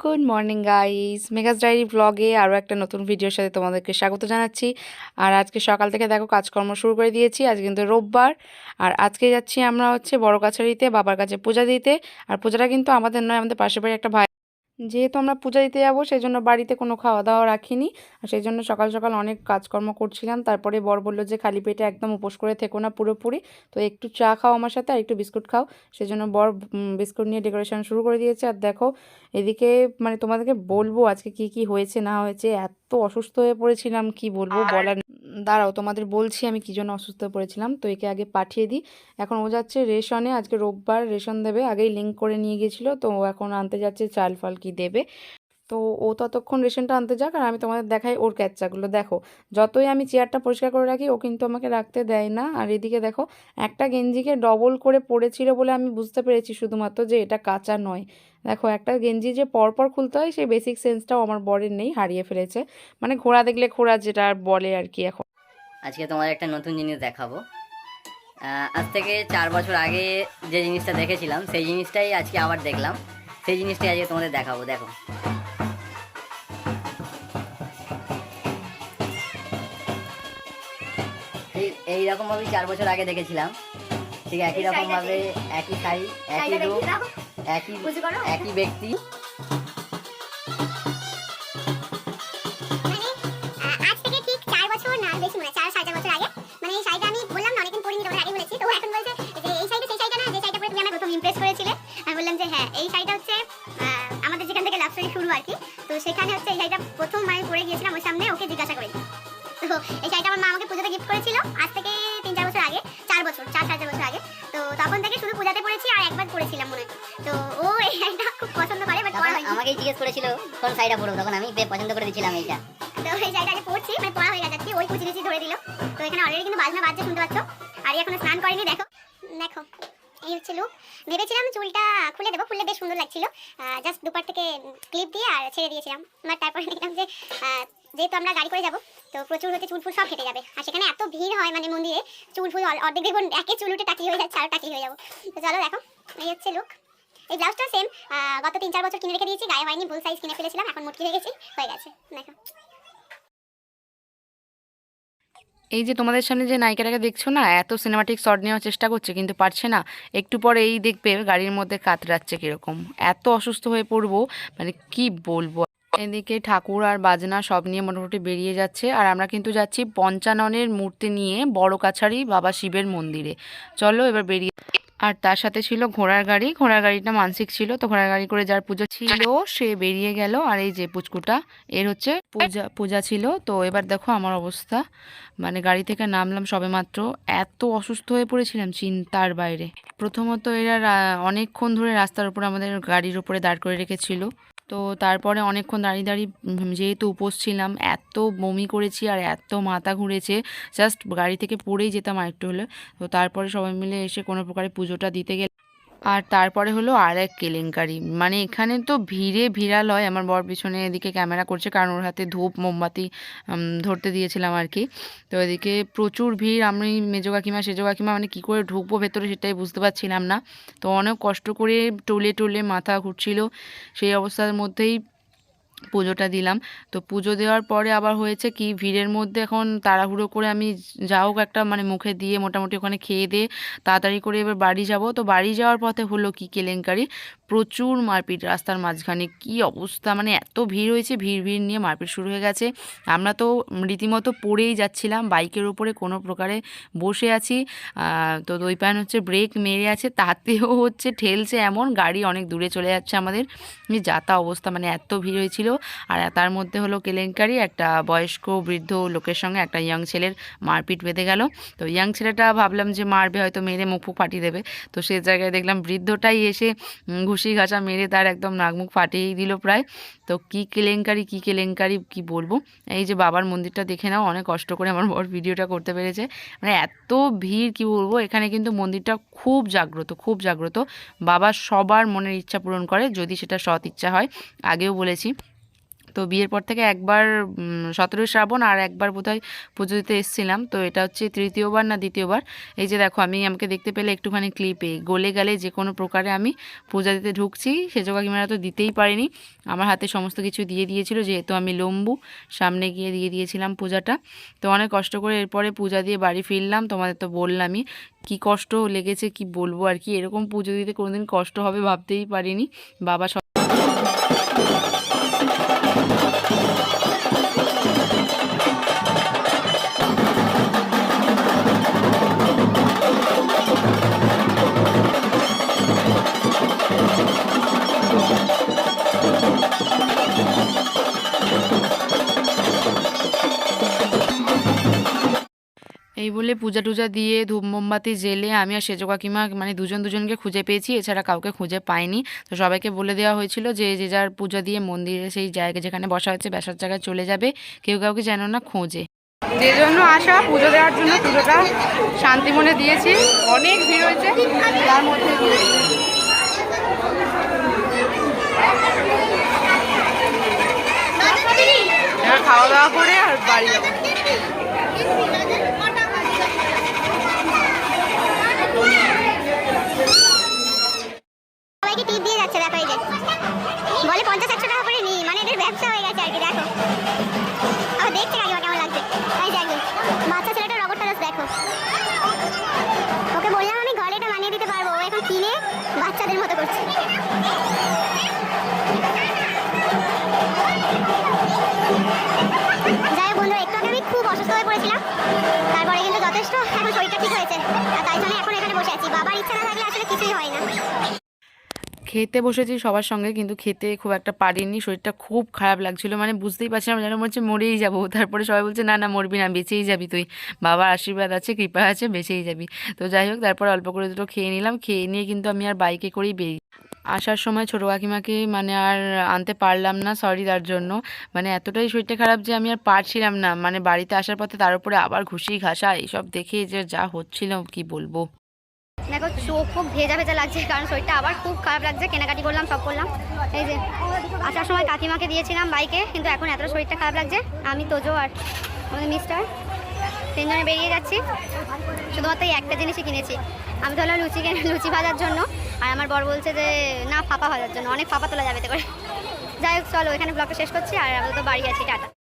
Good morning, guys. Megha's diary ব্লগে আরও একটা নতুন ভিডিওর সাথে তোমাদেরকে স্বাগত জানাচ্ছি। আর আজকে সকাল থেকে দেখো কাজকর্ম শুরু করে দিয়েছি, আজ কিন্তু রোববার। আর আজকে যাচ্ছি আমরা হচ্ছে বড় কাছারিতে বাবার কাছে পূজা দিতে। আর পূজাটা কিন্তু আমাদের নয়, আমাদের পাশে বাড়ি একটা ভাই যেহেতু আমরা পূজা দিতে যাব সেই জন্য বাড়িতে কোনো খাওয়া দাওয়া রাখিনি। আর সেই জন্য সকাল সকাল অনেক কাজকর্ম করছিলাম। তারপরে বর বলল যে খালি পেটে একদম উপোস করে থেকো না পুরোপুরি। তো একটু চা খাও আমার সাথে আর একটু বিস্কুট খাও। সেই জন্য বর বিস্কুট নিয়ে ডেকোরেশন শুরু করে দিয়েছে। আর দেখো এদিকে মানে তোমাদেরকে বলব আজকে কি কি হয়েছে না হয়েছে এত অসুস্থ হয়ে পড়েছিলাম কি বলব বলার। দাঁড়াও, তোমাদের বলছি আমি কী জন্য অসুস্থ পড়েছিলাম, তো একে আগে পাঠিয়ে দিই। এখন ও যাচ্ছে রেশনে, আজকে রোববার রেশন দেবে, আগেই লিঙ্ক করে নিয়ে গেছিল তো ও এখন আনতে যাচ্ছে, চাল ফাল কি দেবে। তো ও ততক্ষণ রেশনটা আনতে যাক আর আমি তোমাদের দেখাই ওর ক্যাচ্চাগুলো। দেখো, যতই আমি চেয়ারটা পরিষ্কার করে রাখি, ও কিন্তু আমাকে রাখতে দেয় না। আর এদিকে দেখো, একটা গেঞ্জিকে ডবল করে পড়েছিল বলে আমি বুঝতে পেরেছি শুধুমাত্র যে এটা কাঁচা নয়। দেখো, একটা গেঞ্জি যে পরপর খুলতে হয়, সেই বেসিক সেন্সটাও আমার বরের নেই, হারিয়ে ফেলেছে। মানে ঘোড়া দেখলে ঘোড়া যেটা আর বলে আর কি এখন। আজকে তোমার একটা নতুন জিনিস দেখাবো। আজ থেকে চার বছর আগে যে জিনিসটা দেখেছিলাম সেই জিনিসটাই আজকে আবার দেখলাম। সেই জিনিসটাই আজকে তোমাদের দেখাবো দেখো। এই এইরকম ভাবে চার বছর আগে দেখেছিলাম। ঠিক একই রকম ভাবে একই শাড়ি একই রূপ একই একই ব্যক্তি। সেখানে হচ্ছে এই শাড়িটা প্রথম আমি পরে গিয়েছিলাম ওর সামনে ওকে জিজ্ঞাসা করি তো এই শাড়িটা আমার মা আমাকে পুজোতে গিফট করেছিল আজ থেকে তিন চার বছর আগে চার বছর চার সাড়ে চার বছর আগে। তো তখন থেকে শুধু পূজাতে পড়েছি আর একবার পড়েছিলাম মনে তো ও এই শাড়িটা খুব পছন্দ করে বাট পরা হয়নি। আমাকেই জিজ্ঞেস করেছিল কোন শাড়িটা পরবো তখন আমি বে- পছন্দ করে দিয়েছিলাম এইটা। তো এই জায়গায় আগে পড়ছি মানে পড়া হয়ে যাচ্ছে ওই কুচি কুচি ধরে দিল। তো এখানে অলরেডি কিন্তু বাজনা বাজছে শুনতে পাচ্ছ। আর এখনও স্নান করেনি দেখো। দেখো। এই হচ্ছে লুক ভেবেছিলাম চুলটা খুলে দেবো, খুললে বেশ সুন্দর লাগছিল। জাস্ট দুপার থেকে ক্লিপ দিয়ে আর ছেড়ে দিয়েছিলাম। বাট তারপরে দেখলাম যে যেহেতু আমরা গাড়ি করে যাব, তো প্রচুর হচ্ছে চুল ফুল সব কেটে যাবে। আর সেখানে এত ভিড় হয় মানে মন্দিরে চুল ফুল অর্ধেক দেখুন, একে চুল উঠে টাকি হয়ে যাচ্ছে, আর টাকি হয়ে যাব। তো চলো দেখো, এই হচ্ছে লুক এই ব্লাউজটা সেম গত তিন চার বছর কিনে রেখে দিয়েছি, গায়ে হয়নি, ভুল সাইজ কিনে ফেলেছিলাম, এখন মুটকি হয়ে গেছি, হয়ে গেছে, দেখো। এই যে তোমাদের সামনে যে নায়িকাটাকে দেখছ না, এত সিনেমাটিক শট নেওয়ার চেষ্টা করছে, কিন্তু পারছে না। একটু পরে এই দেখবে গাড়ির মধ্যে কাতরাচ্ছে কীরকম। এত অসুস্থ হয়ে পড়ব মানে কি বলব? এদিকে ঠাকুর আর বাজনা সব নিয়ে মোটামুটি বেরিয়ে যাচ্ছে। আর আমরা কিন্তু যাচ্ছি পঞ্চাননের মূর্তি নিয়ে বড় কাছারি বাবা শিবের মন্দিরে। চলো এবার বেরিয়ে আর তার সাথে ছিল ঘোড়ার গাড়ি। ঘোড়ার গাড়িটা মানসিক ছিল, তো ঘোড়ার গাড়ি করে যার পুজো ছিল, সে বেরিয়ে গেল। আর এই যে পুচকুটা, এর হচ্ছে পূজা পূজা ছিল। তো এবার দেখো আমার অবস্থা। মানে গাড়ি থেকে নামলাম সবেমাত্র। এত অসুস্থ হয়ে পড়েছিলাম চিন্তার বাইরে। প্রথমত এরা অনেকক্ষণ ধরে রাস্তার উপর আমাদের গাড়ির উপরে দাঁড় করে রেখেছিল। তো তারপরে অনেকক্ষণ দাঁড়িয়ে দাঁড়িয়ে যেহেতু উপোস ছিলাম, এত বমি করেছি আর এত মাথা ঘুরেছে জাস্ট গাড়ি থেকে পড়েই যেতাম আরেকটু হলে তো তারপরে সবাই মিলে এসে কোনো প্রকারে পুজোটা দিতে গেলে আর তারপরে হলো আর এক কেলেঙ্কারি। মানে এখানে তো ভিড়ে ভিড়াল হয়, আমার বর পিছনে এদিকে ক্যামেরা করছে, কারণ ওর হাতে ধূপ, মোমবাতি ধরতে দিয়েছিলাম আর কি। তো এদিকে প্রচুর ভিড়, আমি মেজো কাকিমা, সেজো কাকিমা মানে কী করে ঢুকবো ভেতরে সেটাই বুঝতে পারছিলাম না। তো অনেক কষ্ট করে টলে টলে মাথা ঘুরছিল। সেই অবস্থার মধ্যেই পুজোটা দিলাম। তো পুজো দেওয়ার পরে আবার হয়েছে কি, ভিড়ের মধ্যে এখন তাড়াহুড়ো করে আমি যা হোক একটা মানে মুখে দিয়ে মোটামুটি ওখানে খেয়ে দিয়ে তাড়াতাড়ি করে এবার বাড়ি যাব। তো বাড়ি যাওয়ার পথে হলো কি, কেলেঙ্কারি? প্রচুর মারপিট রাস্তার মাঝখানে। কি অবস্থা? মানে এত ভিড় হয়েছে, ভিড় ভিড় নিয়ে মারপিট শুরু হয়ে গেছে। আমরা তো রীতিমতো পড়েই যাচ্ছিলাম, বাইকের উপরে কোনো প্রকারে বসে আছি। তো দুই প্যান হচ্ছে ব্রেক মেরে আছে, তাতেও হচ্ছে ঠেলছে এমন, গাড়ি অনেক দূরে চলে যাচ্ছে আমাদের। যাতা অবস্থা মানে এত ভিড় হয়েছিল। আর তার মধ্যে হলো কেলেঙ্কারি, একটা বয়স্ক বৃদ্ধ লোকের সঙ্গে একটা ইয়াং ছেলের মারপিট বেঁধে গেল। তো ইয়াং ছেলেটা ভাবলাম যে মারবে, হয়তো মেরে মুখ ফুক ফাটিয়ে দেবে। তো সে জায়গায় দেখলাম বৃদ্ধটাই এসে ঘুষি ঘাসা মেরে তার একদম নাক মুখ ফাটিয়েই দিল প্রায়। তো কি কেলেঙ্কারি কি কেলেঙ্কারি, কি বলব? এই যে বাবার মন্দিরটা দেখে নাও, অনেক কষ্ট করে আমার বড় ভিডিওটা করতে পেরেছে। মানে এত ভিড়, কি বলব? এখানে কিন্তু মন্দিরটা খুব জাগ্রত খুব জাগ্রত। বাবা সবার মনের ইচ্ছা পূরণ করে, যদি সেটা সৎ ইচ্ছা হয়। আগেও বলেছি তো বিয়ের পর থেকে একবার সতেরোই শ্রাবণ আর একবার বোধহয় পুজো দিতে এসেছিলাম। তো এটা হচ্ছে তৃতীয়বার না দ্বিতীয়বার? এই যে দেখো, আমি আমাকে দেখতে পেলে একটুখানি ক্লিপে। গলে গেলে যে কোনো প্রকারে আমি পূজা দিতে ঢুকছি। সেজো কাকিমারা তো দিতেই পারিনি। আমার হাতে সমস্ত কিছু দিয়ে দিয়েছিল, যেহেতু আমি লম্বু। সামনে গিয়ে দিয়ে দিয়েছিলাম পূজাটা। তো অনেক কষ্ট করে এরপরে পূজা দিয়ে বাড়ি ফিরলাম। তোমাদের তো বললামই, কি কষ্ট লেগেছে কি বলব আর কি? এরকম পুজো দিতে কোনোদিন কষ্ট হবে ভাবতেই পারিনি। বাবা সব পূজা টুজা দিয়ে ধূপ মোমবাতি জেলে আমি আর সেজো কাকিমা মানে দুজন দুজনকে খুঁজে পেয়েছি। এছাড়া কাউকে খুঁজে পাইনি। তো সবাইকে বলে দেওয়া হয়েছিল যে যে যার পূজা দিয়ে মন্দিরে সেই জায়গা যেখানে বসা হচ্ছে, বেসার জায়গায় চলে যাবে। কেউ কাউকে যেন না খোঁজে। যে জন্য আসা পুজো দেওয়ার জন্য পুজোটা শান্তি মনে দিয়েছি। অনেক ভিড় হয়েছে, তার মধ্যে খাওয়া দাওয়া করে আর বাড়ি যাব। যথেষ্ট এখন শরীরটা ঠিক হয়েছে। তাই জন্য এখন এখানে বসে আছি। বাবার ইচ্ছা না থাকলে আসলে কিছুই হয় না। খেতে বসেছি সবার সঙ্গে, কিন্তু খেতে খুব একটা পারিনি। শরীরটা খুব খারাপ লাগছিল। মানে বুঝতেই পারছিলাম যেন মনে হচ্ছে মরেই যাব। তারপরে সবাই বলছে, না না, মরবি না, বেঁচেই যাবি তুই। বাবার আশীর্বাদ আছে, কৃপা আছে, বেঁচেই যাবি। তো যাই হোক, তারপর অল্প করে দুটো খেয়ে নিলাম। খেয়ে নিয়ে কিন্তু আমি আর বাইকে করেই বেরিয়ে আসার সময় ছোটো কাকিমাকে মানে আর আনতে পারলাম না সরি তার জন্য। মানে এতটাই শরীরটা খারাপ যে আমি আর পারছিলাম না। মানে বাড়িতে আসার পথে তার উপরে আবার ঘুষি, ঘাসা, এইসব দেখে যে যা হচ্ছিল কি বলব। দেখো, চোখ খুব ভেজা ভেজা লাগছে, কারণ শরীরটা আবার খুব খারাপ লাগছে। কেনাকাটি করলাম, সব করলাম। এই যে, আসার সময় কাকিমাকে দিয়েছিলাম বাইকে, কিন্তু এখন এতটা শরীরটা খারাপ লাগছে। আমি তোজো আর মিস্টার তিনজনে বেরিয়ে যাচ্ছি। শুধুমাত্র এই একটা জিনিসই কিনেছি। আমি তো লুচি কিনে, লুচি ভাজার জন্য। আর আমার বর বলছে যে, না, ফাঁপা ভাজার জন্য, অনেক ফাঁপা তোলা যাবে তো করে। যাই হোক, চলো, এখানে ব্লগটা শেষ করছি, আর আমরা তো বাড়ি আছি, টাটা।